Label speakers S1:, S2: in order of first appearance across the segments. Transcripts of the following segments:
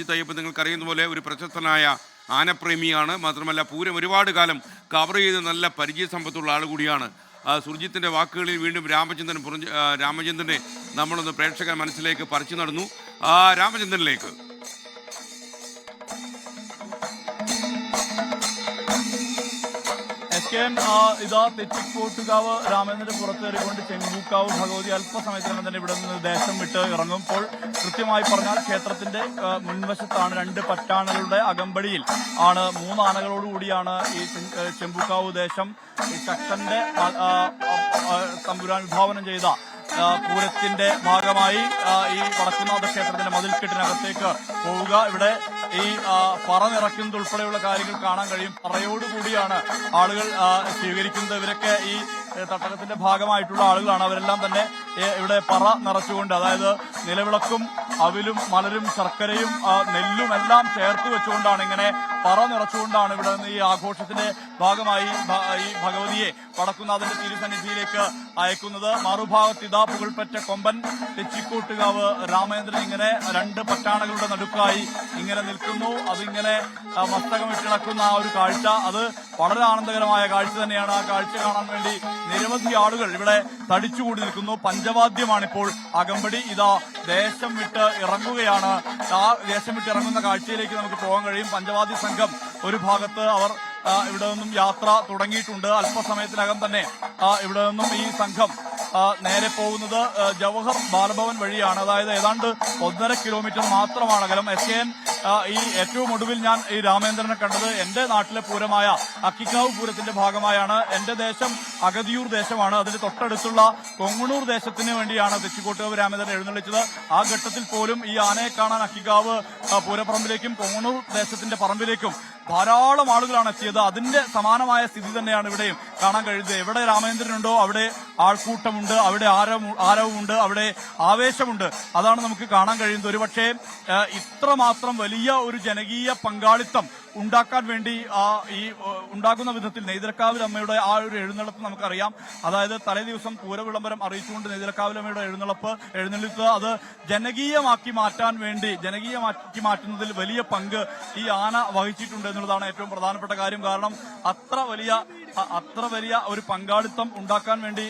S1: സുർജിത്ത് അയ്യപ്പൻ നിങ്ങൾക്കറിയുന്ന പോലെ ഒരു പ്രശസ്തനായ ആനപ്രേമിയാണ്. മാത്രമല്ല പൂരം ഒരുപാട് കാലം കവർ ചെയ്ത് നല്ല പരിചയ സമ്പത്തുള്ള ആൾ കൂടിയാണ്. സുർജിത്തിന്റെ വാക്കുകളിൽ വീണ്ടും രാമചന്ദ്രൻ പുറഞ്ഞ്- രാമചന്ദ്രനെ നമ്മളൊന്ന് പ്രേക്ഷക മനസ്സിലേക്ക് പറിച്ചു നടന്നു. രാമചന്ദ്രനിലേക്ക്.
S2: കെ ഇതാ തെറ്റിക്കോട്ടുകാവ് രാമേന്ദ്രന്റെ പുറത്തേറിക്കൊണ്ട് ചെങ്കൂക്കാവ് ഭഗവതി അല്പസമയത്തിനകം തന്നെ ഇവിടെ നിന്ന് ദേശം വിട്ട് ഇറങ്ങുമ്പോൾ കൃത്യമായി പറഞ്ഞാൽ ക്ഷേത്രത്തിന്റെ മുൻവശത്താണ് രണ്ട് പട്ടാണകളുടെ അകമ്പടിയിൽ ആണ്. മൂന്ന് ആനകളോടുകൂടിയാണ് ഈ ചെമ്പൂക്കാവ് ദേശം. ശക്തന്റെ തമ്പുരാൻ വിഭാവനം ചെയ്ത പൂരത്തിന്റെ ഭാഗമായി ഈ വടക്കുന്നാഥ ക്ഷേത്രത്തിന്റെ മതിൽക്കെട്ടിനകത്തേക്ക് പോവുക. ഇവിടെ ഈ പറ ഉൾപ്പെടെയുള്ള കാര്യങ്ങൾ കാണാൻ കഴിയും. പറയോടുകൂടിയാണ് ആളുകൾ സ്വീകരിക്കുന്നത്. ഇവരൊക്കെ ഈ തട്ടകത്തിന്റെ ഭാഗമായിട്ടുള്ള ആളുകളാണ്. അവരെല്ലാം തന്നെ ഇവിടെ പറ നിറച്ചുകൊണ്ട് അതായത് നിലവിളക്കും അവിലും മലരും ശർക്കരയും നെല്ലും എല്ലാം ചേർത്ത് വെച്ചുകൊണ്ടാണ് ഇങ്ങനെ പറ നിറച്ചുകൊണ്ടാണ് ഇവിടെ നിന്ന് ഈ ആഘോഷത്തിന്റെ ഭാഗമായി ഈ ഭഗവതിയെ വടക്കുന്നാഥന്റെ തിരുസന്നിധിയിലേക്ക് അയക്കുന്നത്. മറുഭാഗത്ത് ഇതാ പുകൾപ്പറ്റ കൊമ്പൻ തെച്ചിക്കോട്ടുകാവ് രാമേന്ദ്രൻ ഇങ്ങനെ രണ്ട് പട്ടാണകളുടെ നടുക്കായി ഇങ്ങനെ നിൽക്കുന്നു. അതിങ്ങനെ മസ്തകമിട്ടിളക്കുന്ന ആ ഒരു കാഴ്ച അത് വളരെ ആനന്ദകരമായ കാഴ്ച തന്നെയാണ്. ആ കാഴ്ച കാണാൻ വേണ്ടി നിരവധി ആളുകൾ ഇവിടെ തടിച്ചുകൂടി നിൽക്കുന്നു. പഞ്ചവാദ്യമാണിപ്പോൾ അകമ്പടി ഇതാ ദേശം വിട്ട് ഇറങ്ങുകയാണ്. ആ ദേശം വിട്ട് ഇറങ്ങുന്ന കാഴ്ചയിലേക്ക് നമുക്ക് പോകാൻ കഴിയും. പഞ്ചവാദ്യ സംഘം ഒരു ഭാഗത്ത് അവർ ഇവിടെ നിന്നും യാത്ര തുടങ്ങിയിട്ടുണ്ട്. അല്പസമയത്തിനകം തന്നെ ഇവിടെ നിന്നും ഈ സംഘം നേരെ പോകുന്നത് ജവഹർ ബാലഭവൻ വഴിയാണ്. അതായത് ഏതാണ്ട് ഒന്നര കിലോമീറ്റർ മാത്രമാണ് അകലം എസ് കെ എൻ ഈ ഏറ്റവും ഒടുവിൽ ഞാൻ ഈ രാമേന്ദ്രനെ കണ്ടത് എന്റെ നാട്ടിലെ പൂരമായ അക്കിക്കാവ് പൂരത്തിന്റെ ഭാഗമായാണ്. എന്റെ ദേശം അഗതിയൂർ ദേശമാണ്. അതിന് തൊട്ടടുത്തുള്ള കൊങ്ങണൂർ ദേശത്തിന് വേണ്ടിയാണ് തെച്ചിക്കോട്ടുകാവ് രാമേന്ദ്രൻ എഴുന്നള്ളിച്ചത്. ആ ഘട്ടത്തിൽ പോലും ഈ ആനയെ കാണാൻ അക്കിക്കാവ് പൂരപ്പറമ്പിലേക്കും കൊങ്ങണൂർ ദേശത്തിന്റെ പറമ്പിലേക്കും ധാരാളം ആളുകളാണ് എത്തിയത്. അതിന്റെ സമാനമായ സ്ഥിതി തന്നെയാണ് ഇവിടെയും കാണാൻ കഴിയുന്നത്. എവിടെ രാമേന്ദ്രനുണ്ടോ അവിടെ ആൾക്കൂട്ടമുണ്ട് അവിടെ ആരവം ആരവമുണ്ട് അവിടെ ആവേശമുണ്ട്. അതാണ് നമുക്ക് കാണാൻ കഴിയുന്നത്. ഒരുപക്ഷെ ഇത്രമാത്രം വലിയ ഒരു ജനകീയ പങ്കാളിത്തം ഉണ്ടാക്കാൻ വേണ്ടി ആ ഈ ഉണ്ടാകുന്ന വിധത്തിൽ നെയ്തിരക്കാവിലമ്മയുടെ ആ ഒരു എഴുന്നള്ളത്ത് നമുക്കറിയാം. അതായത് തലേ ദിവസം പൂരവിളംബരം അറിയിച്ചുകൊണ്ട് നെയ്തിരക്കാവിലമ്മയുടെ എഴുന്നള്ളപ്പ് എഴുന്നള്ളിപ്പ് അത് ജനകീയമാക്കി മാറ്റാൻ വേണ്ടി ജനകീയമാക്കി മാറ്റുന്നതിൽ വലിയ പങ്ക് ഈ ആന വഹിച്ചിട്ടുണ്ട് എന്നുള്ളതാണ് ഏറ്റവും പ്രധാനപ്പെട്ട കാര്യം. കാരണം അത്ര വലിയ അത്ര വലിയ ഒരു പങ്കാളിത്തം ഉണ്ടാക്കാൻ വേണ്ടി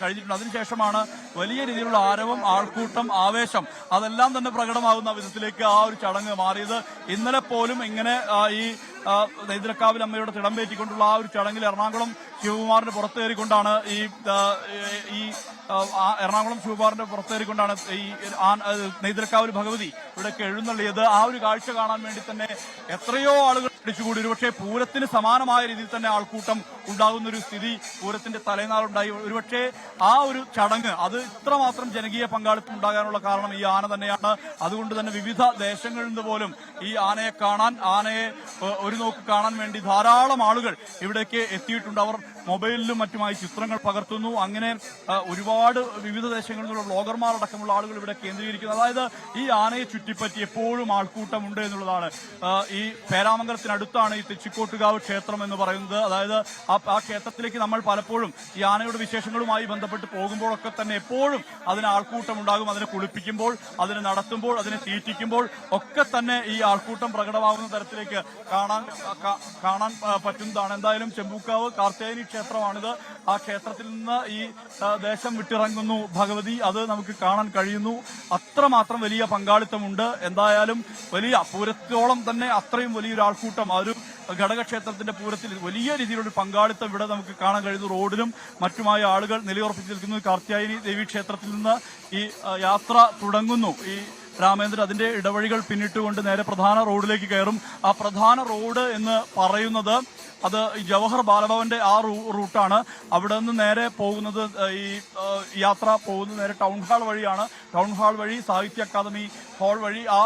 S2: കഴിഞ്ഞിട്ടുണ്ട്. അതിനുശേഷമാണ് വലിയ രീതിയിലുള്ള ആരവം ആൾക്കൂട്ടം ആവേശം അതെല്ലാം തന്നെ പ്രകടമാകുന്ന വിധത്തിലേക്ക് ആ ഒരു ചടങ്ങ് മാറിയത്. ഇന്നലെ പോലും ഇങ്ങനെ ഈ നെയ്തിരക്കാവിൽ അമ്മയുടെ തിടം പേറ്റിക്കൊണ്ടുള്ള ആ ഒരു ചടങ്ങിൽ എറണാകുളം ശിവകുമാറിന്റെ പുറത്തേറിക്കൊണ്ടാണ് ഈ ഈ എറണാകുളം ശിവകുമാറിന്റെ പുറത്തേറിക്കൊണ്ടാണ് ഈ നെയ്തിരക്കാവിൽ ഭഗവതി ഇവിടെ എഴുന്നള്ളിയത്. ആ ഒരു കാഴ്ച കാണാൻ വേണ്ടി തന്നെ എത്രയോ ആളുകൾ പിടിച്ചുകൂടി ഒരുപക്ഷെ പൂരത്തിന് സമാനമായ രീതിയിൽ തന്നെ ആൾക്കൂട്ടം ഉണ്ടാകുന്ന ഒരു സ്ഥിതി പൂരത്തിന്റെ തലേനാളുണ്ടായി. ഒരുപക്ഷെ ആ ഒരു ചടങ്ങ് അത് ഇത്രമാത്രം ജനകീയ പങ്കാളിത്തം ഉണ്ടാകാനുള്ള കാരണം ഈ ആന തന്നെയാണ്. അതുകൊണ്ട് തന്നെ വിവിധ ദേശങ്ങളിൽ നിന്ന് പോലും ഈ ആനയെ കാണാൻ ആനയെ ഒരു നോക്ക് കാണാൻ വേണ്ടി ധാരാളം ആളുകൾ ഇവിടേക്ക് എത്തിയിട്ടുണ്ട്. അവർ മൊബൈലിലും മറ്റുമായി ചിത്രങ്ങൾ പകർത്തുന്നു. അങ്ങനെ ഒരുപാട് വിവിധ ദേശങ്ങളിൽ നിന്നുള്ള ബ്ലോഗർമാർ അടക്കമുള്ള ആളുകൾ ഇവിടെ കേന്ദ്രീകരിക്കുന്നു. അതായത് ഈ ആനയെ ചുറ്റിപ്പറ്റി എപ്പോഴും ആൾക്കൂട്ടമുണ്ട് എന്നുള്ളതാണ്. ഈ പേരാമംഗലത്തിനടുത്താണ് ഈ തെച്ചിക്കോട്ടുകാവ് ക്ഷേത്രം എന്ന് പറയുന്നത്. അതായത് ആ ക്ഷേത്രത്തിലേക്ക് നമ്മൾ പലപ്പോഴും ഈ ആനയുടെ വിശേഷങ്ങളുമായി ബന്ധപ്പെട്ട് പോകുമ്പോഴൊക്കെ തന്നെ എപ്പോഴും അതിന് ആൾക്കൂട്ടം ഉണ്ടാകും അതിനെ കുളിപ്പിക്കുമ്പോൾ അതിനെ നടത്തുമ്പോൾ അതിനെ തീറ്റിക്കുമ്പോൾ ഒക്കെ തന്നെ ഈ ആൾക്കൂട്ടം പ്രകടമാകുന്ന തരത്തിലേക്ക് കാണാൻ കാണാൻ പറ്റുന്നതാണ്. എന്തായാലും ചെമ്പൂക്കാവ് കാർത്തേനി ക്ഷേത്രമാണിത്. ആ ക്ഷേത്രത്തിൽ നിന്ന് ഈ ദേശം വിട്ടിറങ്ങുന്നു ഭഗവതി. അത് നമുക്ക് കാണാൻ കഴിയുന്നു. അത്രമാത്രം വലിയ പങ്കാളിത്തമുണ്ട്. എന്തായാലും വലിയ പൂരത്തോളം തന്നെ അത്രയും വലിയൊരു ആൾക്കൂട്ടം ആ ഒരു ഘടകക്ഷേത്രത്തിന്റെ പൂരത്തിൽ വലിയ രീതിയിലൊരു പങ്കാളിത്തം ഇവിടെ നമുക്ക് കാണാൻ കഴിയുന്നു. റോഡിലും മറ്റുമായ ആളുകൾ നിലയുറപ്പിച്ചു നിൽക്കുന്നു. കാർത്യായനി ദേവി ക്ഷേത്രത്തിൽ നിന്ന് ഈ യാത്ര തുടങ്ങുന്നു. ഈ രാമേന്ദ്രൻ അതിന്റെ ഇടവഴികൾ പിന്നിട്ടുകൊണ്ട് നേരെ പ്രധാന റോഡിലേക്ക് കയറും. ആ പ്രധാന റോഡ് എന്ന് പറയുന്നത് അത് ജവഹർ ബാലഭവന്റെ ആ റൂട്ടാണ്. അവിടെ നിന്ന് നേരെ പോകുന്നത് ഈ യാത്ര പോകുന്നത് നേരെ ടൗൺ ഹാൾ വഴിയാണ്. ടൗൺ ഹാൾ വഴി സാഹിത്യ അക്കാദമി ഹാൾ വഴി ആ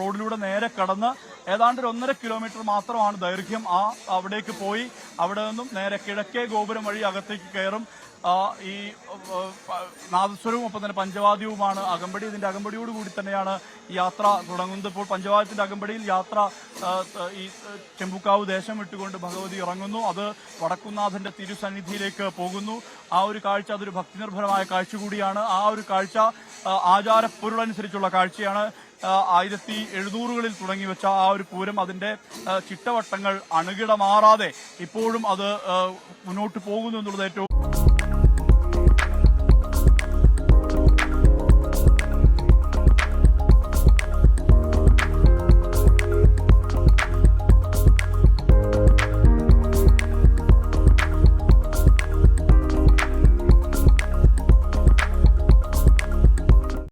S2: റോഡിലൂടെ നേരെ കടന്ന് ഏതാണ്ട് ഒരു ഒന്നര കിലോമീറ്റർ മാത്രമാണ് ദൈർഘ്യം ആ അവിടേക്ക് പോയി. അവിടെ നിന്നും നേരെ കിഴക്കേ ഗോപുരം വഴി അകത്തേക്ക് കയറും. ഈ നാദസ്വരവും ഒപ്പം തന്നെ പഞ്ചവാദ്യവുമാണ് അകമ്പടി. ഇതിന്റെ അകമ്പടിയോട് കൂടി തന്നെയാണ് യാത്ര തുടങ്ങുന്നത്. ഇപ്പോൾ പഞ്ചവാദ്യത്തിന്റെ അകമ്പടിയിൽ യാത്ര ഈ ചെമ്പുക്കാവ് ദേശം വിട്ടുകൊണ്ട് ഭഗവതി ഇറങ്ങുന്നു. അത് വടക്കുന്നാഥന്റെ തിരുസന്നിധിയിലേക്ക് പോകുന്നു. ആ ഒരു കാഴ്ച അതൊരു ഭക്തിനിർഭരമായ കാഴ്ച കൂടിയാണ്. ആ ഒരു കാഴ്ച ആചാരപ്പൊരുളനുസരിച്ചുള്ള കാഴ്ചയാണ്. ആയിരത്തി എഴുന്നൂറുകളിൽ തുടങ്ങി വെച്ച ആ ഒരു പൂരം അതിന്റെ ചിട്ടവട്ടങ്ങൾ അണുകിട മാറാതെ ഇപ്പോഴും അത് മുന്നോട്ട് പോകുന്നു എന്നുള്ളത് ഏറ്റവും